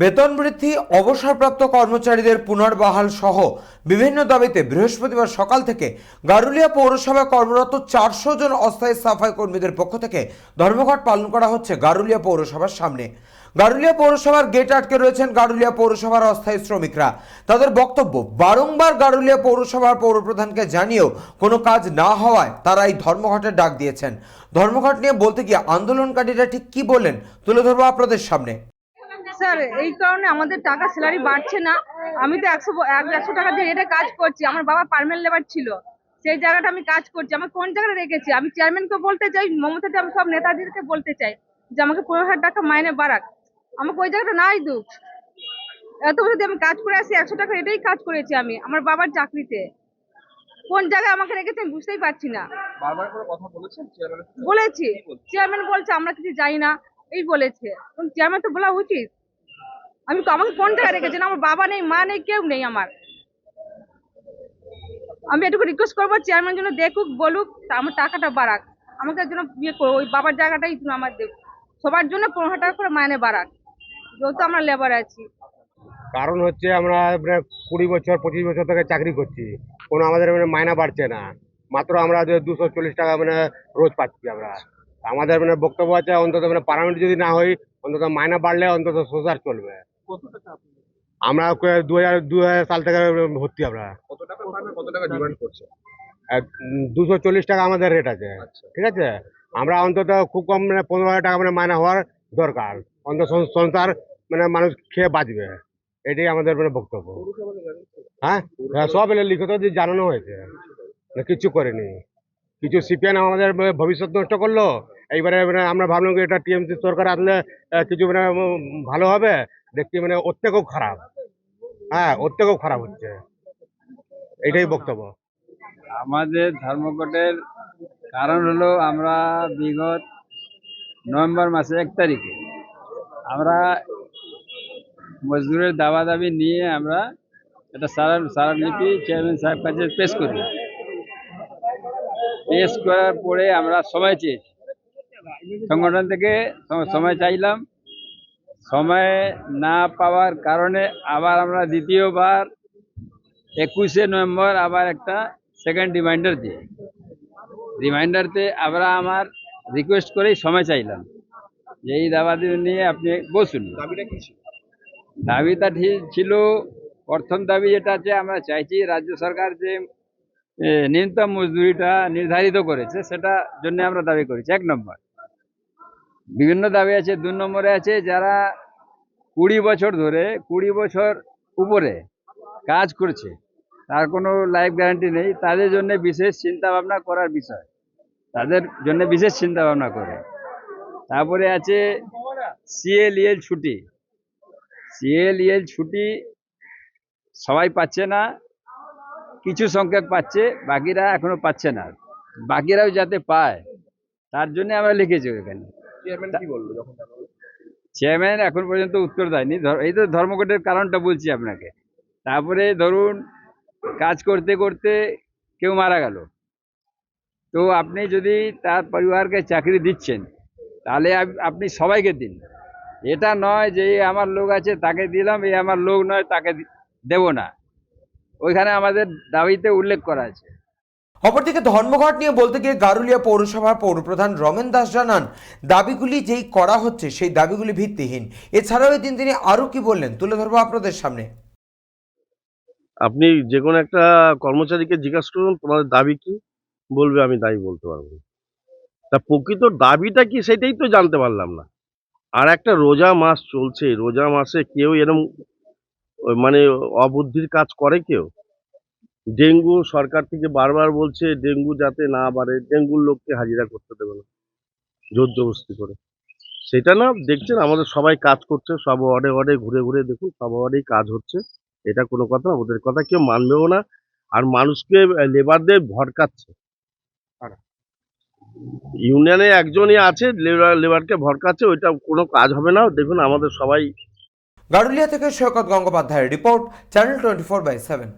বেতন বৃদ্ধি, অবসরপ্রাপ্ত কর্মচারীদের পুনর্বহাল সহ বিভিন্ন দাবিতে বৃহস্পতিবার সকাল থেকে গারুলিয়া পৌরসভায় কর্মরত চারশো জন অস্থায়ী সাফাই কর্মীদের পক্ষ থেকে ধর্মঘট পালন করা হচ্ছে গারুলিয়া পৌরসভার সামনে। গারুলিয়া পৌরসভার গেট আটকে রয়েছেন গারুলিয়া পৌরসভার অস্থায়ী শ্রমিকরা। তাদের বক্তব্য, বারংবার গারুলিয়া পৌরসভার পৌরপ্রধানকে জানিয়েও কোনো কাজ না হওয়ায় তারা এই ধর্মঘটের ডাক দিয়েছেন। ধর্মঘট নিয়ে বলতে গিয়ে আন্দোলনকারীরা ঠিক কি বললেন তুলে ধরবো আপনাদের সামনে। স্যার এই কারণে আমাদের টাকা স্যালারি বাড়ছে না। আমি তো একশো একশো টাকা দিয়ে রেটে কাজ করছি। আমার বাবা পারমেন্ট লেবার ছিল। সেই জায়গাটা আমি কাজ করছি। আমি কোন জায়গাটা রেখেছি? আমি চেয়ারম্যানকে বলতে চাই মমতাদি আমি সব নেতাদেরকে বলতে চাই যে আমাকে পনেরো হাজার টাকা মাইনে বাড়াক। আমাকে ওই জায়গাটা নাই দুঃখ। এত বছর আমি কাজ করে আসি একশো টাকা এটাই কাজ করেছি আমি আমার বাবার চাকরিতে। কোন জায়গায় আমাকে রেখেছে আমি বুঝতেই পারছি না? বলেছি। চেয়ারম্যান বলছে আমরা কিছু জানি না। এই বলেছে। চেয়ারম্যান তো বলা উচিত? আমি আমাকে কোন জায়গায় রেখেছেন, আমার বাবা নেই, মা নেই, কেউ নেই আমার। আমি এটুকু রিকোয়েস্ট করব চেয়ারম্যান যেন দেখুক, বলুক আমার টাকাটা বাড়াক। আমাকে যেন বিয়ে করো, ওই বাবার জায়গাটাই আমার দেখ সবার জন্য পনেরো টাকা করে মাইনে বাড়াক, যেহেতু আমরা লেবার আছি। কারণ হচ্ছে আমরা মানে কুড়ি বছর, পঁচিশ বছর থেকে চাকরি করছি। কোনো আমাদের মানে মায়না বাড়ছে না। মাত্র আমরা দুশো চল্লিশ টাকা মানে রোজ পাচ্ছি আমরা। আমাদের মানে বক্তব্য আছে, অন্তত মানে পার্মানেন্ট যদি না হই অন্তত মায়না বাড়লে অন্তত সংসার চলবে। আমরা দু হাজার দু হাজার সাল থেকে ভর্তি আমরা। কত টাকা পান আর কত টাকা ডিমান্ড করছে? দুশো চল্লিশ টাকা আমাদের রেট আছে। আচ্ছা। ঠিক আছে? আমরা অন্তত খুব কম মানে পনেরো হাজার টাকা মানে মায়না হওয়ার দরকার। অন্তত সংসার মানে মানুষ খেয়ে বাঁচবে। এটাই আমাদের মানে বক্তব্য। হ্যাঁ? হ্যাঁ, সব এলে লিখিত দিয়ে জানানো হয়েছে। না কিচ্ছু করেনি। কিছু সিপিএন আমাদের ভবিষ্যৎ নষ্ট করল। এইবারে মানে আমরা ভাবলাম যে এটা টিএমসি সরকার আসলে কিছু মানে ভালো হবে। দেখছি মানে ওর থেকেও খারাপ। হ্যাঁ ওর থেকেও খারাপ হচ্ছে। এটাই বক্তব্য। আমাদের ধর্মঘটের কারণ হলো আমরা বিগত নভেম্বর মাসে এক তারিখে আমরা মজদুরের দাবা দাবি নিয়ে আমরা একটা সারা সারালিপি চেয়ারম্যান সাহেব কাছে পেশ করি। পেশ করার পরে আমরা সময় চেয়েছি। সংগঠন থেকে সময় চাইলাম। সময় না পাওয়ার কারণে আবার আমরা দ্বিতীয়বার একুশে নভেম্বর আবার একটা সেকেন্ড রিমাইন্ডার দিয়ে। রিমাইন্ডারতে আমরা আমার রিকোয়েস্ট করেই সময় চাইলাম যে এই দাবাদি নিয়ে আপনি বসুন। দাবিটা কি দাবিটা ঠিক ছিল প্রথম দাবি যেটা আছে আমরা চাইছি রাজ্য সরকার যে ন্যূনতম মজদুরিটা নির্ধারিত করেছে সেটা জন্য আমরা দাবি করেছি। এক নম্বর। বিভিন্ন দাবি আছে দুই নম্বরে আছে যারা কুড়ি বছর ধরে, কুড়ি বছর উপরে কাজ করছে, তার কোনো লাইফ গ্যারান্টি নেই, তাদের জন্য বিশেষ চিন্তা ভাবনা করার বিষয়। তাদের জন্য বিশেষ চিন্তা ভাবনা করে। তারপরে আছে সিএলইএল ছুটি। সিএলইএল ছুটি সবাই পাচ্ছে না, কিছু সংখ্যক পাচ্ছে, বাকিরা এখনও পাচ্ছে না। বাকিরাও যাতে পায়, তার জন্য আমরা লিখেছি ওখানে। চেয়ারম্যান কি বলল যখন চেয়ারম্যান এখন পর্যন্ত উত্তর দেয়নি। এই তো ধর্মঘটের কারণটা বলছি আপনাকে। তারপরে ধরুন কাজ করতে করতে কেউ মারা গেল। তো আপনি যদি তার পরিবারকে চাকরি দিচ্ছেন তাহলে আপনি সবাইকে দিন। এটা নয় যে আমার লোক আছে তাকে দিলাম এই আমার লোক নয় তাকে দেব না। ওইখানে আমাদের দাবিতে উল্লেখ করা আছে। অপরদিকে ধর্মঘট নিয়ে বলতে গিয়ে গারুলিয়া পৌরসভার পৌরপ্রধান রমেন দাস জানান, দাবিগুলি যেই করা হচ্ছে সেই দাবিগুলি ভিত্তিহীন। এছাড়াও এদিন তিনি আরও কি বললেন, তুলে ধরবো আপনাদের সামনে। আপনি যে কোনো একটা কর্মচারীকে জিজ্ঞাসা করুন তোমাদের দাবি কি? বলবে, আমি দাবি বলতে পারব। তা প্রকৃত দাবিটা কি সেটাই তো জানতে পারলাম না। আর একটা রোজা মাস চলছে, রোজা মাসে কেউ এরম মানে অবুদ্ধির কাজ করে কেউ? ডেঙ্গু সরকার থেকে বারবার বলছে ডেঙ্গু যাতে না বাড়ে, ডেঙ্গুর লোককে হাজিরা করতে দেবে না, জোর জবরদস্তি করে। সেটা না, দেখছেন আমাদের সবাই কাজ করছে, সব ওয়ার্ডে ওয়ার্ডে ঘুরে ঘুরে দেখুন, সব ওয়ার্ডেই কাজ হচ্ছে। এটা কোনো কথা, ওদের কথা কেউ মানবেও না। আর মানুষকে লেবারদের ভরকাচ্ছে ইউনিয়নে একজনই আছে লেবারকে ভরকাচ্ছে ওইটা কোনো কাজ হবে না। দেখুন আমাদের সবাই গারুলিয়া থেকে সৈকত গঙ্গোপাধ্যায়ের report, channel twenty four by seven.